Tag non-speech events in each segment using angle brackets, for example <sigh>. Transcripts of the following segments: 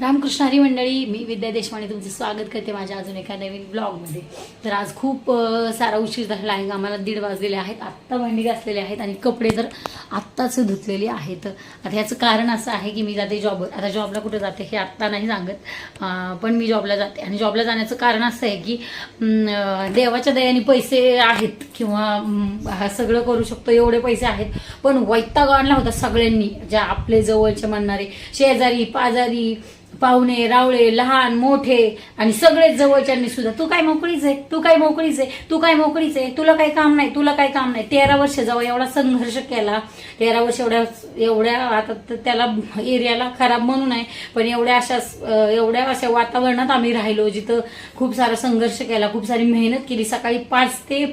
रामकृष्ण हरी मंडळी मी विद्या देशमाने तुमचं स्वागत करते माझ्या अजून एका नवीन ब्लॉगमध्ये. तर आज खूप सारा उशीर झाला आहे. आम्हाला दीड वाजलेले आहेत आत्ता भांडी घासलेले आहेत आणि कपडे तर आत्ताच धुतलेले आहेत. आता ह्याचं कारण असं आहे की मी जाते जॉबवर आता जॉबला कुठं जाते हे आत्ता नाही सांगत. पण मी जॉबला जाते. आणि जॉबला जाण्याचं कारण असं आहे की देवाच्या दयाने पैसे आहेत किंवा हा सगळं करू शकतो एवढे पैसे आहेत. पण वैताग आणला होता सगळ्यांनी ज्या आपले जवळचे म्हणणारे शेजारी पाजारी पाहुणे रावळे लहान मोठे आणि सगळेच जवळच्यांनी सुद्धा तू काय मोकळीच आहे? तू काय मोकळीच आहे? तू काय मोकळीच आहे? तुला काही काम नाही? तुला काही काम नाही? तेरा वर्ष जाऊ एवढा संघर्ष केला. तेरा वर्ष एवढ्या एवढ्या आता तर त्याला एरियाला खराब म्हणून आहे पण एवढ्या अशा एवढ्या अशा वातावरणात आम्ही राहिलो जिथं खूप सारा संघर्ष केला खूप सारी मेहनत केली. सकाळी पाच ते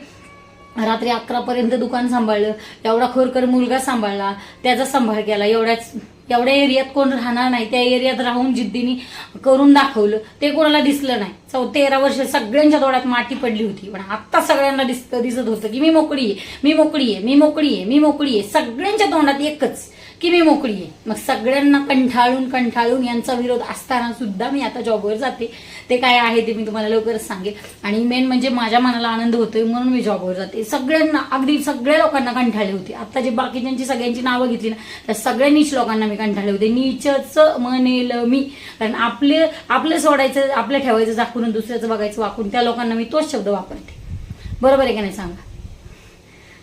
रात्री अकरापर्यंत दुकान सांभाळलं एवढा खोरकर मुलगा सांभाळला त्याचा सांभाळ केला. एवढ्याच एवढ्या एरियात कोण राहणार नाही त्या एरियात राहून जिद्दीने करून दाखवलं. ते कोणाला दिसलं नाही. चौ तेरा वर्ष सगळ्यांच्या डोळ्यात माती पडली होती. पण आत्ता सगळ्यांना दिसत दिसत होतं की मी मोकळी आहे मी मोकळी आहे मी मोकळी आहे मी मोकळी आहे. सगळ्यांच्या तोंडात एकच की मी मोकळी आहे. मग सगळ्यांना कंठाळून कंठाळून यांचा विरोध असताना सुद्धा मी आता जॉबवर जाते. ते काय आहे ते मी तुम्हाला लवकरच सांगेन आणि मेन म्हणजे माझ्या मनाला आनंद होतोय म्हणून मी जॉबवर जाते. सगळ्यांना अगदी सगळ्या लोकांना कंठाळले होते. आता जे बाकीच्यांची सगळ्यांची नावं घेतली ना त्या सगळ्या नीच लोकांना मी कंठाळले होते. नीचच म्हणेल मी. कारण आपले आपलं सोडायचं आपलं ठेवायचं झाकून दुसऱ्याचं बघायचं वाकून त्या लोकांना मी तोच शब्द वापरते. बरोबर आहे का नाही सांगा?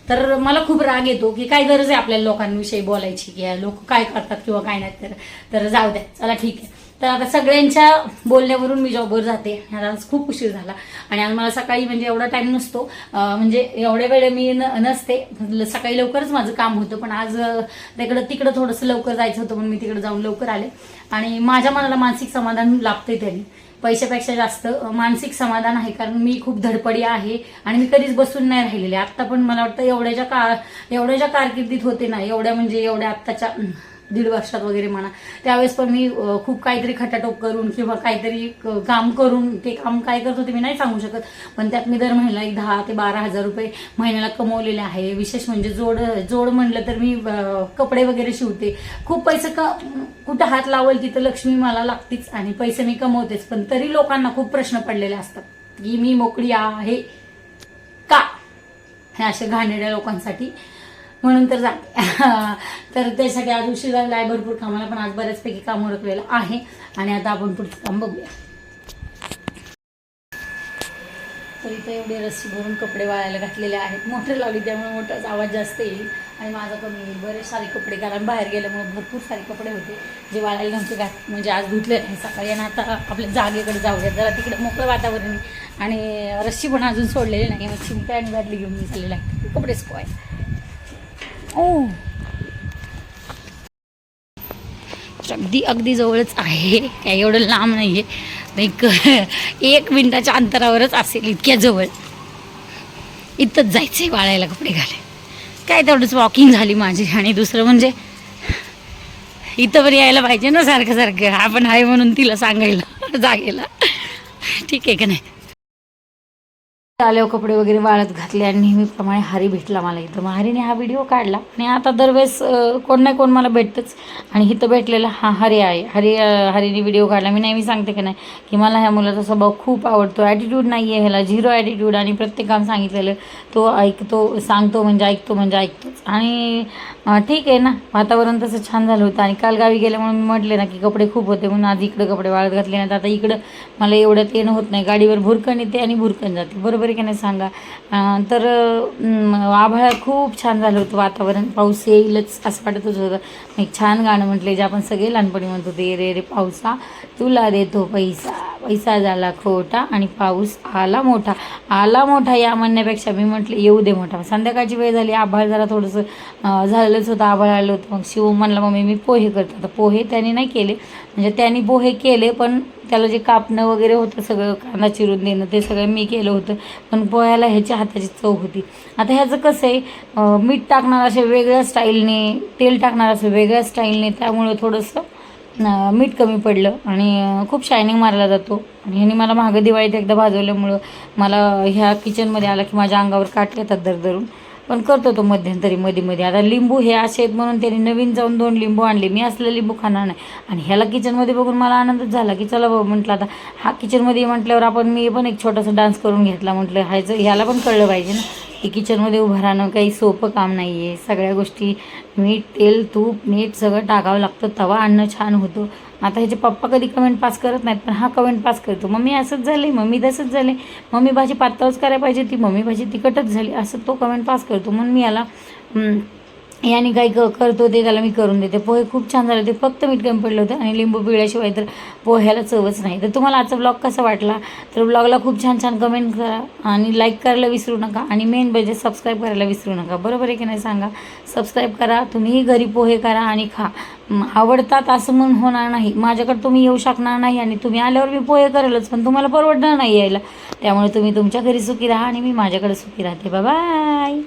तर मला खूप राग येतो की काय गरज आहे आपल्या लोकांविषयी बोलायची? की लोक काय करतात किंवा काय नाही? तर तर जाऊ द्या. चला ठीक आहे. तर आता सगळ्यांच्या बोलण्यावरून मी जॉबवर जाते. आज खूप उशीर झाला. आणि आज मला सकाळी म्हणजे एवढा टाईम नसतो. म्हणजे एवढ्या वेळ मी न- नसते. सकाळी लवकरच माझं काम होतं. पण आज तिकडं तिकडं थोडंसं लवकर जायचं होतं म्हणून मी तिकडे जाऊन लवकर आले. आणि माझ्या मनाला मानसिक समाधान लाभतंय त्यांनी. पैशापेक्षा जास्त मानसिक समाधान आहे कारण मी खूप धडपडी आहे आणि मी कधीच बसून नाही राहिलेले. आत्ता पण मला वाटतं एवढ्याच्या का एवढ्याच्या कारकिर्दीत होते ना एवढ्या म्हणजे एवढ्या आत्ताच्या दीड वर्षात वगैरे म्हणा. त्यावेळेस पण मी खूप काहीतरी खटाटोप करून किंवा काहीतरी काम करून ते काम काय करत होते मी नाही सांगू शकत. पण त्यात मी दर महिन्याला एक दहा ते बारा हजार रुपये महिन्याला कमवलेले आहे. विशेष म्हणजे जोड जोड म्हणलं तर मी कपडे वगैरे शिवते. खूप पैसे क कुठं हात लावल तिथं लक्ष्मी मला लागतीच आणि पैसे मी कमवतेच. पण तरी लोकांना खूप प्रश्न पडलेले असतात की मी मोकळी आहे का? हे असे घाणेरड्या लोकांसाठी. म्हणून तर जाते <laughs> तर त्यासाठी आज उशीर झालेला आहे भरपूर कामाला पण आज बऱ्याचपैकी काम ओळखलेलं आहे. आणि आता आपण पुढचं काम बघूया. तर इथं एवढे रस्सी भरून कपडे वाळायला घातलेले आहेत. मोटर लावली त्यामुळे मोठाच आवाज जास्त येईल. आणि माझा कमी येईल. बरेच सारे कपडे कारण बाहेर गेल्यामुळे भरपूर सारे कपडे होते जे वाळायला नव्हते घात म्हणजे आज धुतले नाही सकाळी. आणि आता आपल्या जागेकडे जाऊया. जरा तिकडे मोकळं वातावरण आहे. आणि रस्सी पण अजून सोडलेली नाही. मग चिमट्या आणि बादली घेऊन मी आहे कपडे सुकवायला. ओ अगदी अगदी जवळच आहे. काय एवढं लांब नाही आहे एक एक मिनिटाच्या अंतरावरच असेल इतक्या जवळ. इथंच जायचं आहे वाळायला कपडे घाले काय तेवढंच वॉकिंग झाली माझी. आणि दुसरं म्हणजे इथं पण यायला पाहिजे ना सारखं सारखं. आपण आहे म्हणून तिला सांगायला जागेला. ठीक आहे का नाही? आल्यावर कपडे वगैरे वाळत घातले आणि नेहमीप्रमाणे हरी भेटला मला इथं. मग हरीने हा व्हिडिओ काढला आणि आता दरवेळेस कोण नाही कोण मला भेटतंच. आणि इथं भेटलेला हा हरी आहे हरी हरीने व्हिडिओ काढला. मी नेहमी सांगते की नाही की मला ह्या मुलाचा स्वभाव खूप आवडतो. ॲटिट्यूड नाही आहे ह्याला. झिरो ॲटिट्यूड आणि प्रत्येक काम सांगितलेलं तो ऐकतो सांगतो म्हणजे ऐकतो म्हणजे ऐकतोच. आणि ठीक आहे ना वातावरण तसं छान झालं होतं. आणि काल गावी गेल्यामुळे मी म्हटले ना की कपडे खूप होते म्हणून आज इकडं कपडे वाळत घातले नाही आता इकडं मला एवढ्यात येणं होत नाही. गाडीवर भुरकण येते आणि भुरकण जाते. बरोबर आहे की नाही सांगा तर आभाळ खूप छान झालं होतं वातावरण. पाऊस येईलच असं वाटतच होतं. एक छान गाणं म्हटले जे आपण सगळे लहानपणी म्हणत होते रे रे पावसा तुला देतो पैसा. पैसा झाला खोटा आणि पाऊस आला मोठा. आला मोठा या म्हणण्यापेक्षा मी म्हटलं येऊ दे मोठा. संध्याकाळची वेळ झाली आभाळ जरा थोडंसं झालेलंच होतं आभाळ आलं होतं. मग शिव म्हणला मम्मी मी पोहे करतो. आता पोहे त्याने नाही केले. म्हणजे त्यांनी पोहे केले पण त्याला जे कापणं वगैरे होतं सगळं कांदा चिरून देणं ते सगळं मी केलं होतं. पण पोह्याला ह्याच्या हाताची चव होती. आता ह्याचं कसं आहे मीठ टाकणार असे वेगळ्या स्टाईलने तेल टाकणार असं वेगळ्या स्टाईलने त्यामुळं थोडंसं मीठ कमी पडलं आणि खूप शायनिंग मारला जातो. आणि ह्याने मला मागं दिवाळीत एकदा भाजवल्यामुळं मला ह्या किचनमध्ये आला की माझ्या अंगावर काट येतात दरदरून पण करतो तो मध्यंतरी मध्ये मध्ये आता लिंबू हे असे आहेत म्हणून त्यांनी नवीन जाऊन दोन लिंबू आणले. मी असलं लिंबू खाणार नाही. आणि ह्याला किचनमध्ये बघून मला आनंदच झाला की चला बाबा म्हटलं आता हा किचनमध्ये म्हटल्यावर आपण मी पण एक छोटासा डान्स करून घेतला. म्हटलं ह्याचं ह्याला पण कळलं पाहिजे ना. की किचनमध्ये उभं राहणं काही सोपं काम नाही आहे सगळ्या गोष्टी मीठ तेल तूप मीठ सगळं टाकावं लागतं. तवा आणणं छान होतं. आता ह्याचे पप्पा कधी कमेंट पास करत नाहीत पण हा कमेंट पास करतो. मम्मी असंच झाले मम्मी तसंच झाले मम्मी भाजी पातळच करायला पाहिजे ती मम्मी भाजी तिखटच झाली असं तो कमेंट पास करतो. म्हणून मी याला याने काही क करतो ते त्याला मी करून देते. पोहे खूप छान झाले होते. फक्त मीठ कमी पडलं होतं आणि लिंबू पिळल्याशिवाय तर पोह्याला चवच नाही. तर तुम्हाला आजचा ब्लॉग कसा वाटला? तर ब्लॉगला खूप छान छान कमेंट करा आणि लाईक करायला विसरू नका आणि मेन म्हणजे सबस्क्राईब करायला विसरू नका. बरोबर आहे की नाही सांगा? सबस्क्राईब करा तुम्हीही घरी पोहे करा आणि खा. आवडतात असं म्हणून होणार नाही. माझ्याकडे तुम्ही येऊ शकणार नाही आणि तुम्ही आल्यावर मी पोहे करेलच पण तुम्हाला परवडणार नाही यायला. त्यामुळे तुम्ही तुमच्या घरी सुखी राहा आणि मी माझ्याकडे सुखी राहते. बाय